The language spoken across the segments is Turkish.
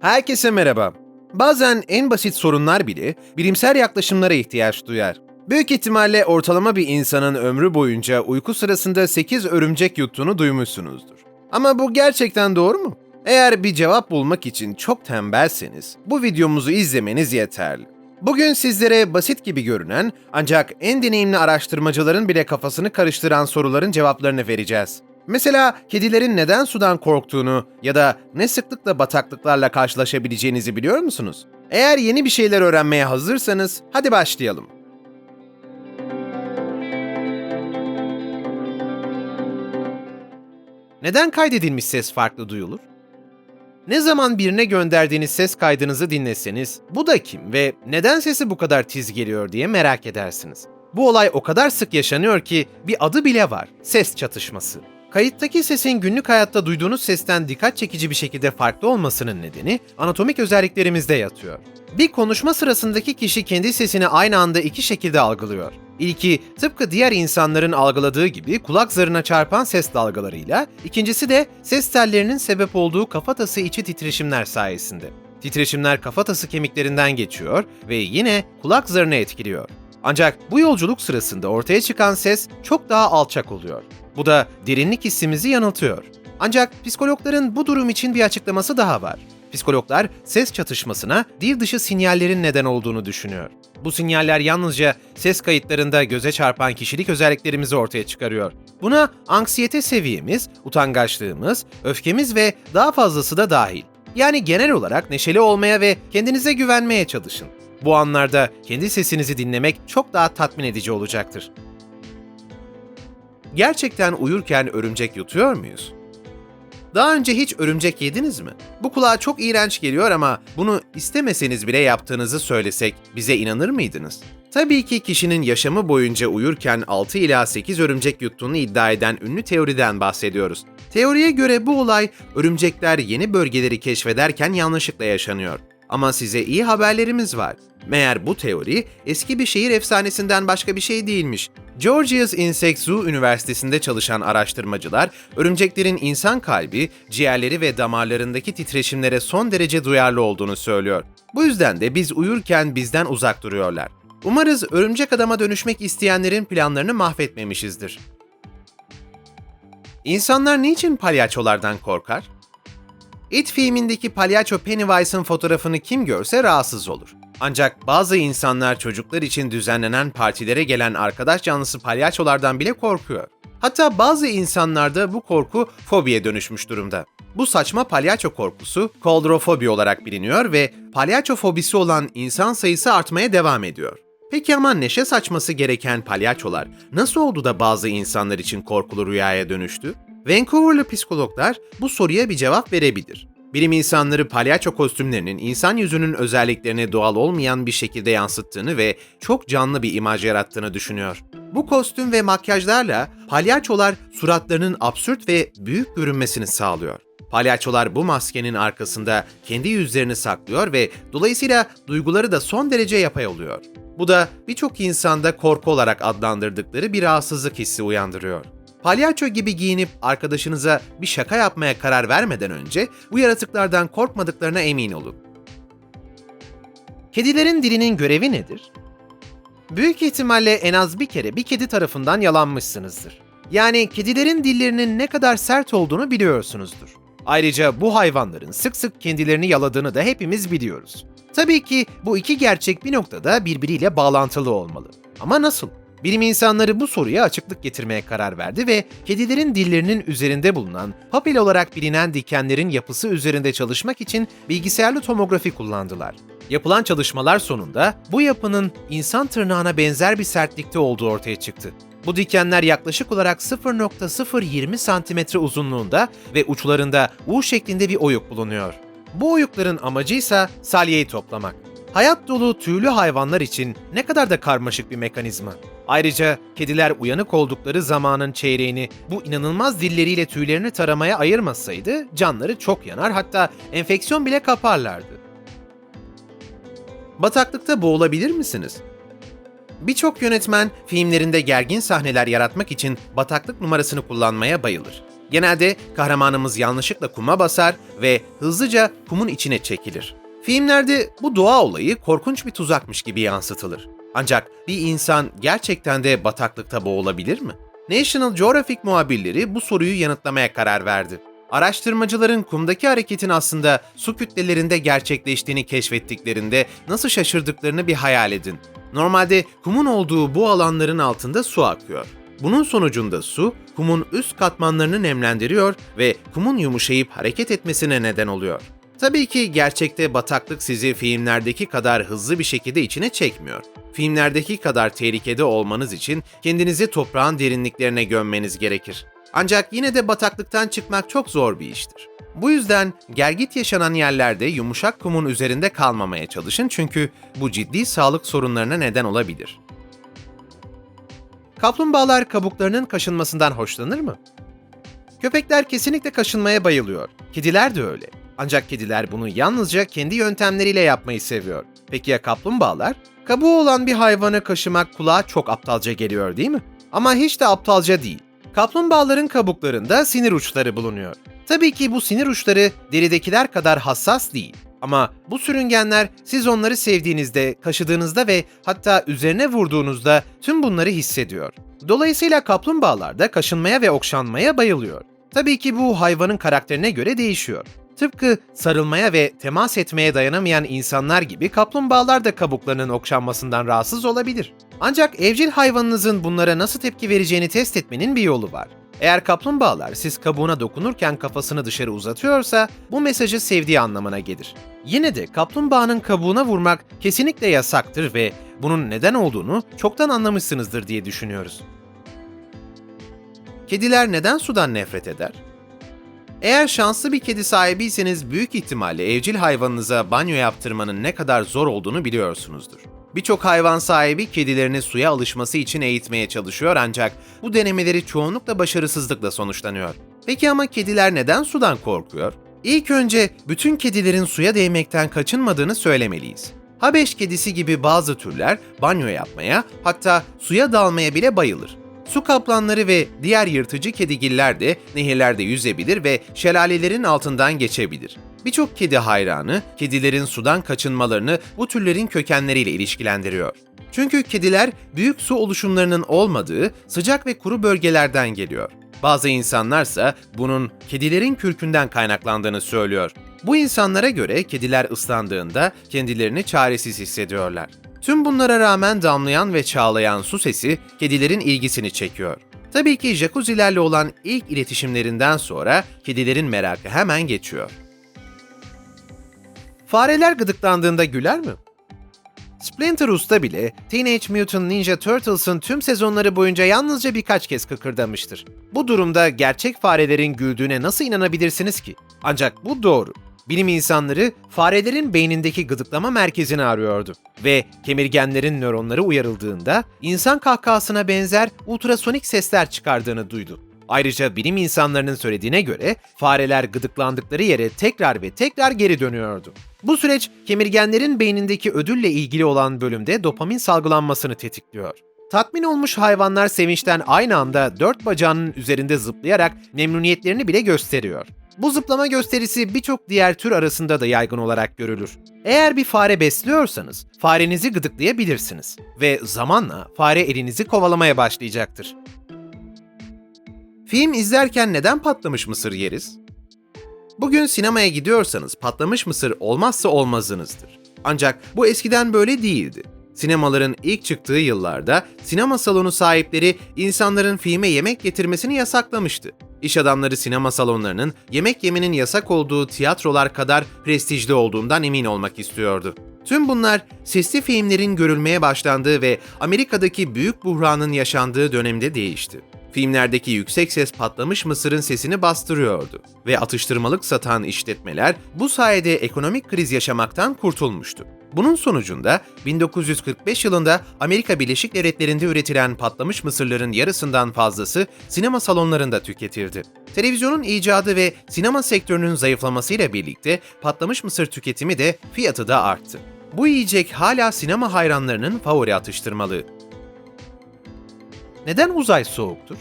Herkese merhaba. Bazen en basit sorunlar bile bilimsel yaklaşımlara ihtiyaç duyar. Büyük ihtimalle ortalama bir insanın ömrü boyunca uyku sırasında 8 örümcek yuttuğunu duymuşsunuzdur. Ama bu gerçekten doğru mu? Eğer bir cevap bulmak için çok tembelseniz bu videomuzu izlemeniz yeterli. Bugün sizlere basit gibi görünen ancak en deneyimli araştırmacıların bile kafasını karıştıran soruların cevaplarını vereceğiz. Mesela kedilerin neden sudan korktuğunu ya da ne sıklıkla bataklıklarla karşılaşabileceğinizi biliyor musunuz? Eğer yeni bir şeyler öğrenmeye hazırsanız hadi başlayalım. Neden kaydedilmiş ses farklı duyulur? Ne zaman birine gönderdiğiniz ses kaydınızı dinleseniz, bu da kim ve neden sesi bu kadar tiz geliyor diye merak edersiniz. Bu olay o kadar sık yaşanıyor ki bir adı bile var, ses çatışması. Kayıttaki sesin günlük hayatta duyduğunuz sesten dikkat çekici bir şekilde farklı olmasının nedeni anatomik özelliklerimizde yatıyor. Bir konuşma sırasındaki kişi kendi sesini aynı anda iki şekilde algılıyor. İlki tıpkı diğer insanların algıladığı gibi kulak zarına çarpan ses dalgalarıyla, ikincisi de ses tellerinin sebep olduğu kafatası içi titreşimler sayesinde. Titreşimler kafatası kemiklerinden geçiyor ve yine kulak zarını etkiliyor. Ancak bu yolculuk sırasında ortaya çıkan ses çok daha alçak oluyor. Bu da derinlik hissimizi yanıltıyor. Ancak psikologların bu durum için bir açıklaması daha var. Psikologlar ses çatışmasına dil dışı sinyallerin neden olduğunu düşünüyor. Bu sinyaller yalnızca ses kayıtlarında göze çarpan kişilik özelliklerimizi ortaya çıkarıyor. Buna anksiyete seviyemiz, utangaçlığımız, öfkemiz ve daha fazlası da dahil. Yani genel olarak neşeli olmaya ve kendinize güvenmeye çalışın. Bu anlarda kendi sesinizi dinlemek çok daha tatmin edici olacaktır. Gerçekten uyurken örümcek yutuyor muyuz? Daha önce hiç örümcek yediniz mi? Bu kulağa çok iğrenç geliyor ama bunu istemeseniz bile yaptığınızı söylesek bize inanır mıydınız? Tabii ki kişinin yaşamı boyunca uyurken 6 ila 8 örümcek yuttuğunu iddia eden ünlü teoriden bahsediyoruz. Teoriye göre bu olay örümcekler yeni bölgeleri keşfederken yanlışlıkla yaşanıyor. Ama size iyi haberlerimiz var. Meğer bu teori eski bir şehir efsanesinden başka bir şey değilmiş. Georgia's Insect Zoo Üniversitesi'nde çalışan araştırmacılar, örümceklerin insan kalbi, ciğerleri ve damarlarındaki titreşimlere son derece duyarlı olduğunu söylüyor. Bu yüzden de biz uyurken bizden uzak duruyorlar. Umarız örümcek adama dönüşmek isteyenlerin planlarını mahvetmemişizdir. İnsanlar niçin palyaçolardan korkar? It filmindeki palyaço Pennywise'ın fotoğrafını kim görse rahatsız olur. Ancak bazı insanlar çocuklar için düzenlenen partilere gelen arkadaş canlısı palyaçolardan bile korkuyor. Hatta bazı insanlarda bu korku fobiye dönüşmüş durumda. Bu saçma palyaço korkusu koldrofobi olarak biliniyor ve palyaço fobisi olan insan sayısı artmaya devam ediyor. Peki ama neşe saçması gereken palyaçolar nasıl oldu da bazı insanlar için korkulu rüyaya dönüştü? Vancouver'lı psikologlar bu soruya bir cevap verebilir. Bilim insanları palyaço kostümlerinin insan yüzünün özelliklerini doğal olmayan bir şekilde yansıttığını ve çok canlı bir imaj yarattığını düşünüyor. Bu kostüm ve makyajlarla palyaçolar suratlarının absürt ve büyük görünmesini sağlıyor. Palyaçolar bu maskenin arkasında kendi yüzlerini saklıyor ve dolayısıyla duyguları da son derece yapay oluyor. Bu da birçok insanda korku olarak adlandırdıkları bir rahatsızlık hissi uyandırıyor. Palyaço gibi giyinip arkadaşınıza bir şaka yapmaya karar vermeden önce bu yaratıklardan korkmadıklarına emin olun. Kedilerin dilinin görevi nedir? Büyük ihtimalle en az bir kere bir kedi tarafından yalanmışsınızdır. Yani kedilerin dillerinin ne kadar sert olduğunu biliyorsunuzdur. Ayrıca bu hayvanların sık sık kendilerini yaladığını da hepimiz biliyoruz. Tabii ki bu iki gerçek bir noktada birbiriyle bağlantılı olmalı. Ama nasıl? Bilim insanları bu soruya açıklık getirmeye karar verdi ve kedilerin dillerinin üzerinde bulunan papil olarak bilinen dikenlerin yapısı üzerinde çalışmak için bilgisayarlı tomografi kullandılar. Yapılan çalışmalar sonunda bu yapının insan tırnağına benzer bir sertlikte olduğu ortaya çıktı. Bu dikenler yaklaşık olarak 0.020 santimetre uzunluğunda ve uçlarında U şeklinde bir oyuk bulunuyor. Bu oyukların amacı ise salyeyi toplamak. Hayat dolu tüylü hayvanlar için ne kadar da karmaşık bir mekanizma. Ayrıca kediler uyanık oldukları zamanın çeyreğini bu inanılmaz dilleriyle tüylerini taramaya ayırmasaydı canları çok yanar hatta enfeksiyon bile kaparlardı. Bataklıkta boğulabilir misiniz? Birçok yönetmen filmlerinde gergin sahneler yaratmak için bataklık numarasını kullanmaya bayılır. Genelde kahramanımız yanlışlıkla kuma basar ve hızlıca kumun içine çekilir. Filmlerde bu doğa olayı korkunç bir tuzakmış gibi yansıtılır. Ancak bir insan gerçekten de bataklıkta boğulabilir mi? National Geographic muhabirleri bu soruyu yanıtlamaya karar verdi. Araştırmacıların kumdaki hareketin aslında su kütlelerinde gerçekleştiğini keşfettiklerinde nasıl şaşırdıklarını bir hayal edin. Normalde kumun olduğu bu alanların altında su akıyor. Bunun sonucunda su, kumun üst katmanlarını nemlendiriyor ve kumun yumuşayıp hareket etmesine neden oluyor. Tabii ki gerçekte bataklık sizi filmlerdeki kadar hızlı bir şekilde içine çekmiyor. Filmlerdeki kadar tehlikede olmanız için kendinizi toprağın derinliklerine gömmeniz gerekir. Ancak yine de bataklıktan çıkmak çok zor bir iştir. Bu yüzden gergit yaşanan yerlerde yumuşak kumun üzerinde kalmamaya çalışın çünkü bu ciddi sağlık sorunlarına neden olabilir. Kaplumbağalar kabuklarının kaşınmasından hoşlanır mı? Köpekler kesinlikle kaşınmaya bayılıyor. Kediler de öyle. Ancak kediler bunu yalnızca kendi yöntemleriyle yapmayı seviyor. Peki ya kaplumbağalar? Kabuğu olan bir hayvanı kaşımak kulağa çok aptalca geliyor değil mi? Ama hiç de aptalca değil. Kaplumbağaların kabuklarında sinir uçları bulunuyor. Tabii ki bu sinir uçları deridekiler kadar hassas değil. Ama bu sürüngenler siz onları sevdiğinizde, kaşıdığınızda ve hatta üzerine vurduğunuzda tüm bunları hissediyor. Dolayısıyla kaplumbağalar da kaşınmaya ve okşanmaya bayılıyor. Tabii ki bu hayvanın karakterine göre değişiyor. Tıpkı sarılmaya ve temas etmeye dayanamayan insanlar gibi kaplumbağalar da kabuklarının okşanmasından rahatsız olabilir. Ancak evcil hayvanınızın bunlara nasıl tepki vereceğini test etmenin bir yolu var. Eğer kaplumbağalar siz kabuğuna dokunurken kafasını dışarı uzatıyorsa bu mesajı sevdiği anlamına gelir. Yine de kaplumbağanın kabuğuna vurmak kesinlikle yasaktır ve bunun neden olduğunu çoktan anlamışsınızdır diye düşünüyoruz. Kediler neden sudan nefret eder? Eğer şanslı bir kedi sahibiyseniz büyük ihtimalle evcil hayvanınıza banyo yaptırmanın ne kadar zor olduğunu biliyorsunuzdur. Birçok hayvan sahibi kedilerini suya alışması için eğitmeye çalışıyor ancak bu denemeleri çoğunlukla başarısızlıkla sonuçlanıyor. Peki ama kediler neden sudan korkuyor? İlk önce bütün kedilerin suya değmekten kaçınmadığını söylemeliyiz. Habeş kedisi gibi bazı türler banyo yapmaya, hatta suya dalmaya bile bayılır. Su kaplanları ve diğer yırtıcı kedigiller de nehirlerde yüzebilir ve şelalelerin altından geçebilir. Birçok kedi hayranı, kedilerin sudan kaçınmalarını bu türlerin kökenleriyle ilişkilendiriyor. Çünkü kediler büyük su oluşumlarının olmadığı sıcak ve kuru bölgelerden geliyor. Bazı insanlarsa bunun kedilerin kürkünden kaynaklandığını söylüyor. Bu insanlara göre kediler ıslandığında kendilerini çaresiz hissediyorlar. Tüm bunlara rağmen damlayan ve çağlayan su sesi kedilerin ilgisini çekiyor. Tabii ki jacuzzilerle olan ilk iletişimlerinden sonra kedilerin merakı hemen geçiyor. Fareler gıdıklandığında güler mi? Splinter Usta bile Teenage Mutant Ninja Turtles'ın tüm sezonları boyunca yalnızca birkaç kez kıkırdamıştır. Bu durumda gerçek farelerin güldüğüne nasıl inanabilirsiniz ki? Ancak bu doğru. Bilim insanları farelerin beynindeki gıdıklama merkezini arıyordu ve kemirgenlerin nöronları uyarıldığında insan kahkahasına benzer ultrasonik sesler çıkardığını duydu. Ayrıca bilim insanlarının söylediğine göre fareler gıdıklandıkları yere tekrar ve tekrar geri dönüyordu. Bu süreç kemirgenlerin beynindeki ödülle ilgili olan bölümde dopamin salgılanmasını tetikliyor. Tatmin olmuş hayvanlar sevinçten aynı anda dört bacağının üzerinde zıplayarak memnuniyetlerini bile gösteriyor. Bu zıplama gösterisi birçok diğer tür arasında da yaygın olarak görülür. Eğer bir fare besliyorsanız farenizi gıdıklayabilirsiniz ve zamanla fare elinizi kovalamaya başlayacaktır. Film izlerken neden patlamış mısır yeriz? Bugün sinemaya gidiyorsanız patlamış mısır olmazsa olmazınızdır. Ancak bu eskiden böyle değildi. Sinemaların ilk çıktığı yıllarda sinema salonu sahipleri insanların filme yemek getirmesini yasaklamıştı. İş adamları sinema salonlarının yemek yemenin yasak olduğu tiyatrolar kadar prestijli olduğundan emin olmak istiyordu. Tüm bunlar sesli filmlerin görülmeye başlandığı ve Amerika'daki büyük buhranın yaşandığı dönemde değişti. Filmlerdeki yüksek ses patlamış mısırın sesini bastırıyordu ve atıştırmalık satan işletmeler bu sayede ekonomik kriz yaşamaktan kurtulmuştu. Bunun sonucunda 1945 yılında Amerika Birleşik Devletleri'nde üretilen patlamış mısırların yarısından fazlası sinema salonlarında tüketildi. Televizyonun icadı ve sinema sektörünün zayıflamasıyla birlikte patlamış mısır tüketimi de fiyatı da arttı. Bu yiyecek hala sinema hayranlarının favori atıştırmalığı. Neden uzay soğuktur?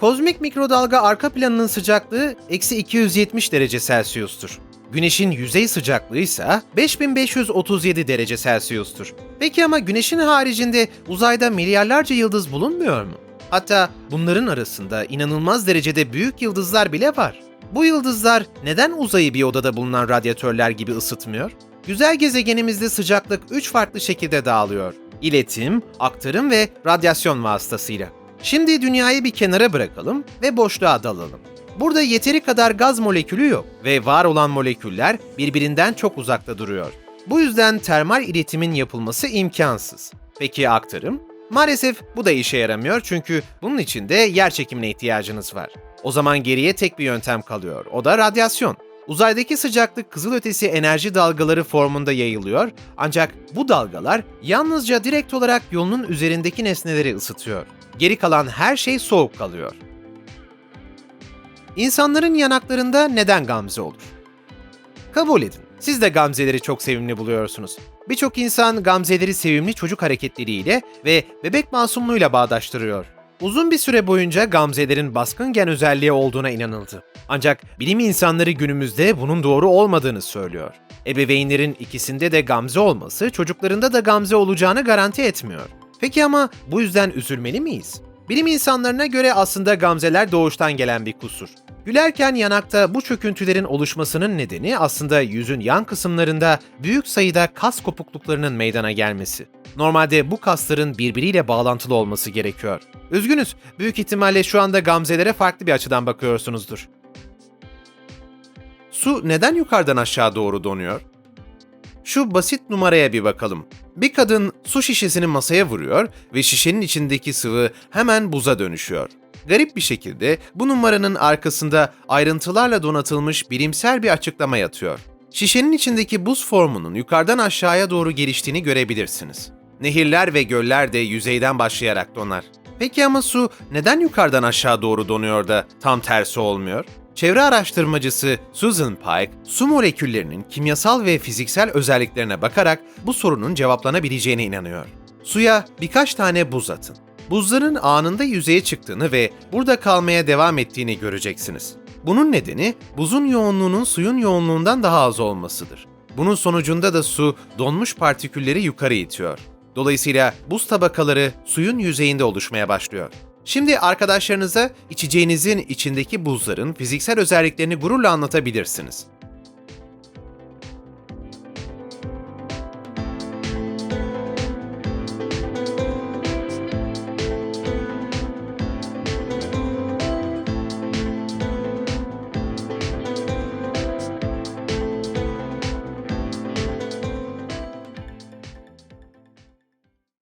Kozmik mikrodalga arka planının sıcaklığı eksi 270 derece Celsius'tur. Güneşin yüzey sıcaklığı ise 5537 derece Celsius'tur. Peki ama Güneşin haricinde uzayda milyarlarca yıldız bulunmuyor mu? Hatta bunların arasında inanılmaz derecede büyük yıldızlar bile var. Bu yıldızlar neden uzayı bir odada bulunan radyatörler gibi ısıtmıyor? Güzel gezegenimizde sıcaklık 3 farklı şekilde dağılıyor. İletim, aktarım ve radyasyon vasıtasıyla. Şimdi dünyayı bir kenara bırakalım ve boşluğa dalalım. Burada yeteri kadar gaz molekülü yok ve var olan moleküller birbirinden çok uzakta duruyor. Bu yüzden termal iletimin yapılması imkansız. Peki aktarım? Maalesef bu da işe yaramıyor çünkü bunun için de yer çekimine ihtiyacınız var. O zaman geriye tek bir yöntem kalıyor. O da radyasyon. Uzaydaki sıcaklık kızılötesi enerji dalgaları formunda yayılıyor ancak bu dalgalar yalnızca direkt olarak yolunun üzerindeki nesneleri ısıtıyor. Geri kalan her şey soğuk kalıyor. İnsanların yanaklarında neden gamze olur? Kabul edin. Siz de gamzeleri çok sevimli buluyorsunuz. Birçok insan gamzeleri sevimli çocuk hareketleriyle ve bebek masumluğuyla bağdaştırıyor. Uzun bir süre boyunca gamzelerin baskın gen özelliği olduğuna inanıldı. Ancak bilim insanları günümüzde bunun doğru olmadığını söylüyor. Ebeveynlerin ikisinde de gamze olması çocuklarında da gamze olacağını garanti etmiyor. Peki ama bu yüzden üzülmeli miyiz? Bilim insanlarına göre aslında gamzeler doğuştan gelen bir kusur. Gülerken yanakta bu çöküntülerin oluşmasının nedeni aslında yüzün yan kısımlarında büyük sayıda kas kopukluklarının meydana gelmesi. Normalde bu kasların birbiriyle bağlantılı olması gerekiyor. Üzgünüz, büyük ihtimalle şu anda gamzelere farklı bir açıdan bakıyorsunuzdur. Su neden yukarıdan aşağı doğru donuyor? Şu basit numaraya bir bakalım. Bir kadın su şişesini masaya vuruyor ve şişenin içindeki sıvı hemen buza dönüşüyor. Garip bir şekilde bu numaranın arkasında ayrıntılarla donatılmış bilimsel bir açıklama yatıyor. Şişenin içindeki buz formunun yukarıdan aşağıya doğru geliştiğini görebilirsiniz. Nehirler ve göller de yüzeyden başlayarak donar. Peki ama su neden yukarıdan aşağı doğru donuyor da tam tersi olmuyor? Çevre araştırmacısı Susan Pike, su moleküllerinin kimyasal ve fiziksel özelliklerine bakarak bu sorunun cevaplanabileceğine inanıyor. Suya birkaç tane buz atın. Buzların anında yüzeye çıktığını ve burada kalmaya devam ettiğini göreceksiniz. Bunun nedeni buzun yoğunluğunun suyun yoğunluğundan daha az olmasıdır. Bunun sonucunda da su donmuş partikülleri yukarı itiyor. Dolayısıyla buz tabakaları suyun yüzeyinde oluşmaya başlıyor. Şimdi arkadaşlarınıza içeceğinizin içindeki buzların fiziksel özelliklerini gururla anlatabilirsiniz.